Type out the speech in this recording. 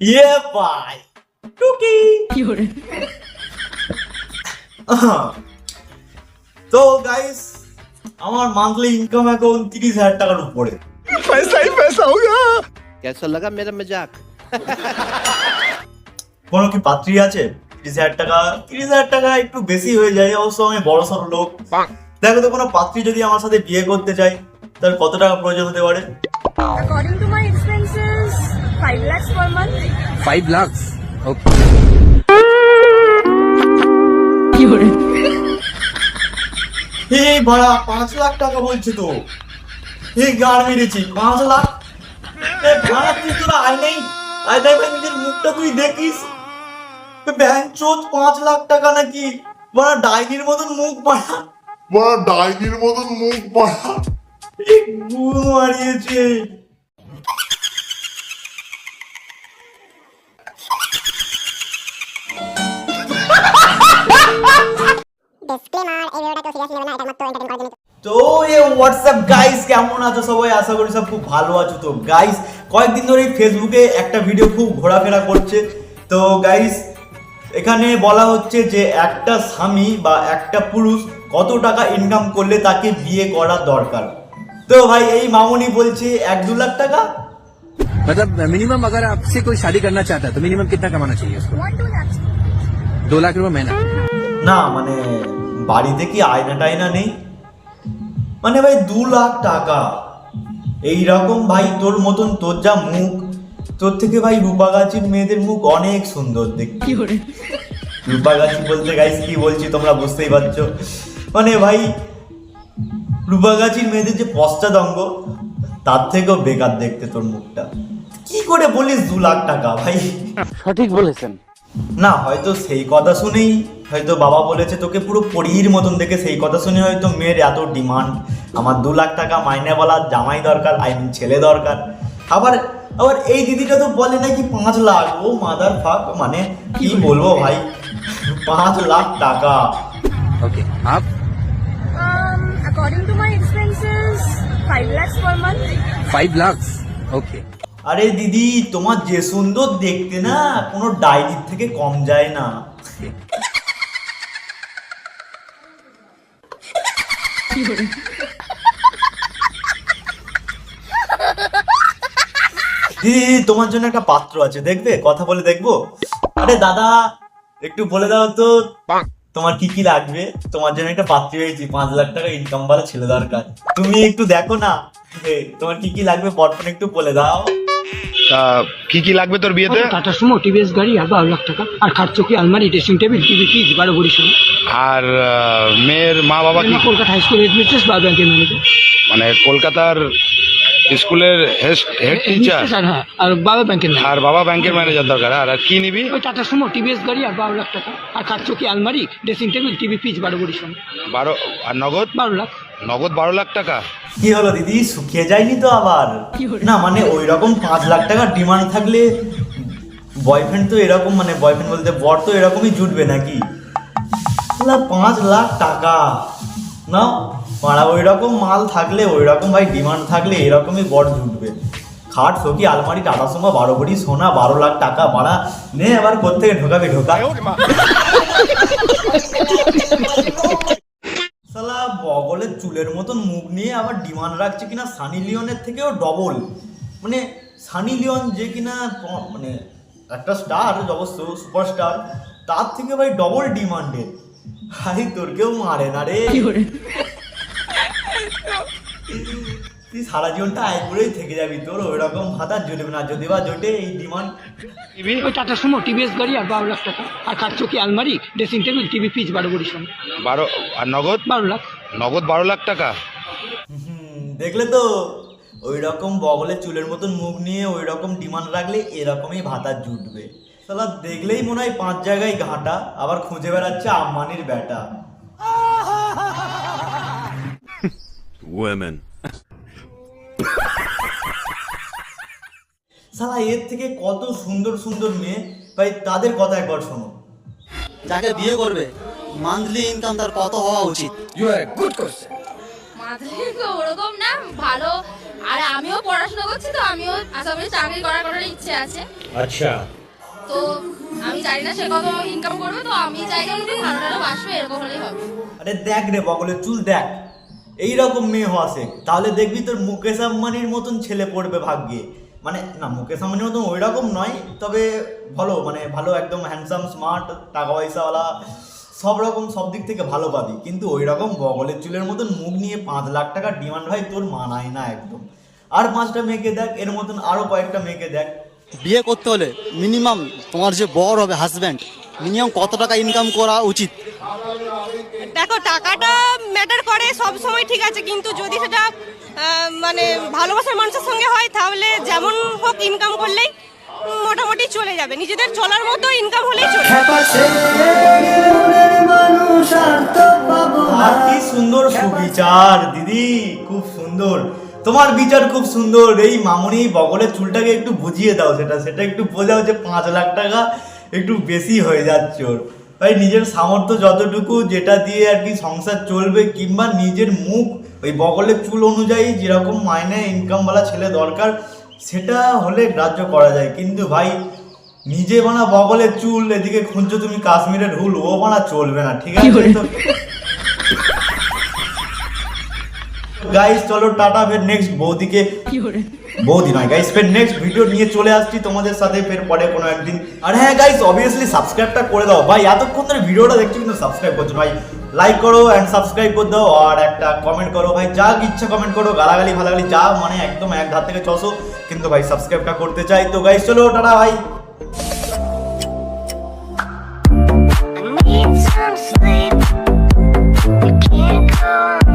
ইয়ে ভাই টুকি তো গাইস আমার মান্থলি ইনকাম এখন তিরিশ হাজার টাকার উপরে कैसा लगा मेरा मजाक কোনো কি পাত্রী আছে তিরিশ হাজার টাকা তিরিশ হাজার টাকা একটু বেশি হয়ে যায় অবশ্য আমি বড় সড় লোক দেখো তো কোনো পাত্রী যদি আমার সাথে বিয়ে করতে চাই তাহলে কত টাকা প্রয়োজন হতে পারে According to my expenses, 5 lakhs per month. 5 lakhs? Okay. এই বড়া পাঁচ লাখ টাকা বলছে তো। এই গাড় মেরেছি পাঁচ লাখ। ভাড়া তুই তোরা আয় নেই। আয় তাই ভাই নিজের মুখটা তুই দেখিস। ব্যাংচোজ পাঁচ লাখ টাকা নাকি? বড়া ডাইনির মতন মুখ পাড়া। বড়া ডাইনির মতন মুখ পাড়া। গুণ মারিয়েছে। তো এ হোয়াটসঅ্যাপ গাইস কেমন আছো সবাই? আশা করি সব খুব ভালো আছো। তো গাইস কয়েকদিন ধরে ফেসবুকে একটা ভিডিও খুব ঘোরাফেরা করছে। তো গাইস এখানে বলা হচ্ছে যে একটা স্বামী বা একটা পুরুষ কত টাকা ইনকাম করলে তাকে বিয়ে করা দরকার? তো ভাই এই মামুনি বলছে এক দু লাখ টাকা मतलब मिनिमम अगर आपसे कोई शादी करना चाहता है तो मिनिमम कितना कमाना चाहिए उसको 1 2 lakhs. दो लाख रुपए महीना না মানে বাড়িতে কি আয়না টায়না নেই মানে ভাই দু লাখ টাকা এই রকম ভাই তোর মতন তোর যা মুখ তোর থেকে ভাই রূপাগাছির মেয়েদের মুখ অনেক সুন্দর দেখতে রূপাগাছি বলতে গাইস কি বলছি তোমরা বুঝতেই পারছো মানে ভাই রূপাগাছির মেয়েদের যে পশ্চাদঙ্গ তার থেকেও বেকার দেখতে তোর মুখটা। কি করে বলিস দু লাখ টাকা ভাই? সঠিক বলেছেন। না হয়তো সেই কথা শুনেই হয়তো বাবা বলেছে তোকে পুরো পরির মতন দেখে সেই কথা শুনে হয়তো মেয়ের এত ডিমান্ড। আমার দু লাখ টাকা মাইনে বলা জামাই দরকার আই মিন ছেলে দরকার। আবার আবার এই দিদিটা তো বলে নাকি পাঁচ লাখ। ও মাদার ফাক মানে কি বলব ভাই? পাঁচ লাখ টাকা। ওকে আপ? According to my expenses, 5 lakhs per month. 5 lakhs? Okay. আরে দিদি তোমার যে সুন্দর দেখতে না কোনো ডায়েরির থেকে কম যায় না দিদি তোমার জন্য একটা পাত্র আছে দেখবে কথা বলে দেখব আরে দাদা একটু বলে দাও তো তোমার কি কি লাগবে? তোমার জন্য একটা পাত্র হয়েছি পাঁচ লাখ টাকা ইনকাম বালা ছেলে দরকার। তুমি একটু দেখো না তোমার কি কি লাগবে? পরপর একটু বলে দাও। তা কি কি লাগবে তোর বিয়েতে? টাটা সুমো টিভিএস গাড়ি আর বারো লাখ টাকা। আর খাটচকি আলমারি ড্রেসিং টেবিল টিভি ফ্রিজ বারো বড়ি শুনে আর আহ, মেয়ের মা বাবা কি কলকাতা হাই স্কুল হেডমিস্ট্রেস বা ব্যাংকের ম্যানেজার। মানে কলকাতার স্কুলের হেড টিচার আর হ্যাঁ। বাবা ব্যাংকের আর বাবা ব্যাংকের ম্যানেজার দরকার। আর আর কি নিবি? ওই টাটা সুমো টিভিএস গাড়ি আর বারো লাখ টাকা। আর খাটচকি আলমারি ড্রেসিং টেবিল টিভি ফ্রিজ বারো বড়ি শুনে বারো আর নগদ? বারো লাখ। নগদ বারো লাখ টাকা? কি হলো দিদি? শুকিয়ে যায়নি তো আবার? না মানে ওই রকম পাঁচ লাখ টাকার ডিমান্ড থাকলে বয়ফ্রেন্ড তো এরকম মানে বয়ফ্রেন্ড বলতে বর তো এরকমই জুটবে নাকি? পাঁচ লাখ টাকা। না পাড়া ওই রকম মাল থাকলে ওই রকম ভাই ডিমান্ড থাকলে এরকমই বর জুটবে। খাট সকি আলমারি, টাটা সোমা, বারো বড়ি সোনা, বারো লাখ টাকা ভাড়া নে, এবার কোথেকে ঢোকাবি, ঢোকা। সালা বগলের চুলের মতন মুখ নিয়ে আবার ডিমান্ড রাখছে কিনা সানি লিওনের থেকেও ডবল মানে সানি লিওন যে কিনা মানে একটা স্টার অবশ্য সুপারস্টার তার থেকে ভাই ডবল ডিমান্ডে ভাই তোর কেউ মারে না রে। তুই সারা জীবনটা আয় করেই থেকে যাবি তোর ওই রকম ভাতা জুটবে না যদি বা জোটে এই ডিমান্ড নিবি ওই টাটা সুমো টিভিএস গাড়ি আর বারো লাখ টাকা। আর খাটচকি আলমারি ড্রেসিং টেবিল টিভি ফ্রিজ বারো বড়ি শুনে বারো আর নগদ? বারো লাখ। নগদ বারো লাখ টাকা? হুম, দেখলে তো ওই রকম বগলের চুলের মতন মুখ নিয়ে ওই রকম ডিমান্ড রাখলে এরকমই ভাতা জুটবে। সালা দেখলেই মনে হয় পাঁচ জায়গায় ঘাটা আবার খুঁজে বেড়াচ্ছে আম্মানির বেটা Women. সালা এর থেকে কত সুন্দর সুন্দর মেয়ে? ভাই তাদের কথা একবার শোনো। যাকে বিয়ে করবে মান্থলি ইনকাম তার কত হওয়া উচিত? মাধ্যমিক ওরকম না ভালো। আর আমিও পড়াশোনা করছি তো আমিও আশা করি চাকরি করার করার ইচ্ছে আছে। আচ্ছা। তো আমি জানি না সে কত ইনকাম করবে তো আমি চাই যে ভালো ভালো বাসবে এরকম হলেই হবে। আরে দেখ রে বগলের চুল দেখ। এইরকম মেয়ে হওয়া শেখ তাহলে দেখবি তোর মুকেশ আম্বানির মতন ছেলে পড়বে ভাগ্যে। মানে না, মুকেশ আম্বানির মতন ওই রকম নয়, তবে ভালো মানে ভালো, একদম হ্যান্ডসাম স্মার্ট টাকা পয়সাওয়ালা, সব রকম, সব দিক থেকে ভালো পাবি। কিন্তু ওই রকম বগলের চুলের মতন মুখ নিয়ে পাঁচ লাখ টাকার ডিমান্ড ভাই তোর মানায় না একদম। আর পাঁচটা মেয়েকে দেখ, এর মতন আরও কয়েকটা মেয়েকে দেখ। বিয়ে করতে হলে মিনিমাম তোমার যে বর হবে হাজব্যান্ড মিনিমাম কত টাকা ইনকাম করা উচিত? দেখো টাকাটা ম্যাটার করে সব সময় ঠিক আছে কিন্তু যদি সেটা মানে ভালোবাসার মানুষের সঙ্গে হয় তাহলে যেমন হোক ইনকাম করলেই মোটামুটি চলে যাবে। নিজেদের চলার মতো ইনকাম হলেই চলে কি সুন্দর সুবিচার দিদি খুব সুন্দর। তোমার বিচার খুব সুন্দর। এই মামুনি বগলের চুলটাকে একটু বুঝিয়ে দাও সেটা। সেটা একটু বোঝাও যে পাঁচ লাখ টাকা একটু বেশি হয়ে যাচ্ছে ওর। ভাই নিজের সামর্থ্য যতটুকু যেটা দিয়ে আর কি সংসার চলবে কিংবা নিজের মুখ ওই বগলের চুল অনুযায়ী যেরকম মাইনে ইনকামওয়ালা ছেলে দরকার সেটা হলে গ্রাহ্য করা যায়। কিন্তু ভাই নিজে বানা বগলের চুল এদিকে খুঁজছো তুমি কাশ্মীরের ঢুল ও বানা চলবে না ঠিক আছে? তো গাইস চলো টাটা ফের নেক্সট বৌদিকে বৌদি নয় গাইস ফের নেক্সট ভিডিও নিয়ে চলে আসছি তোমাদের সাথে ফের পরে কোনো একদিন। আর হ্যাঁ গাইস অবভিয়াসলি সাবস্ক্রাইবটা করে দাও। ভাই এতক্ষণ ধরে ভিডিওটা দেখছি কিন্তু সাবস্ক্রাইব করছ ভাই লাইক করো অ্যান্ড সাবস্ক্রাইব করে দাও আর একটা কমেন্ট করো। ভাই যা ইচ্ছা কমেন্ট করো গালাগালি ফালাগালি যা মানে একদম এক ধার থেকে চসো কিন্তু ভাই সাবস্ক্রাইবটা করতে চাই তো গাইস চলো টাটা ভাই। Need some sleep. You can't go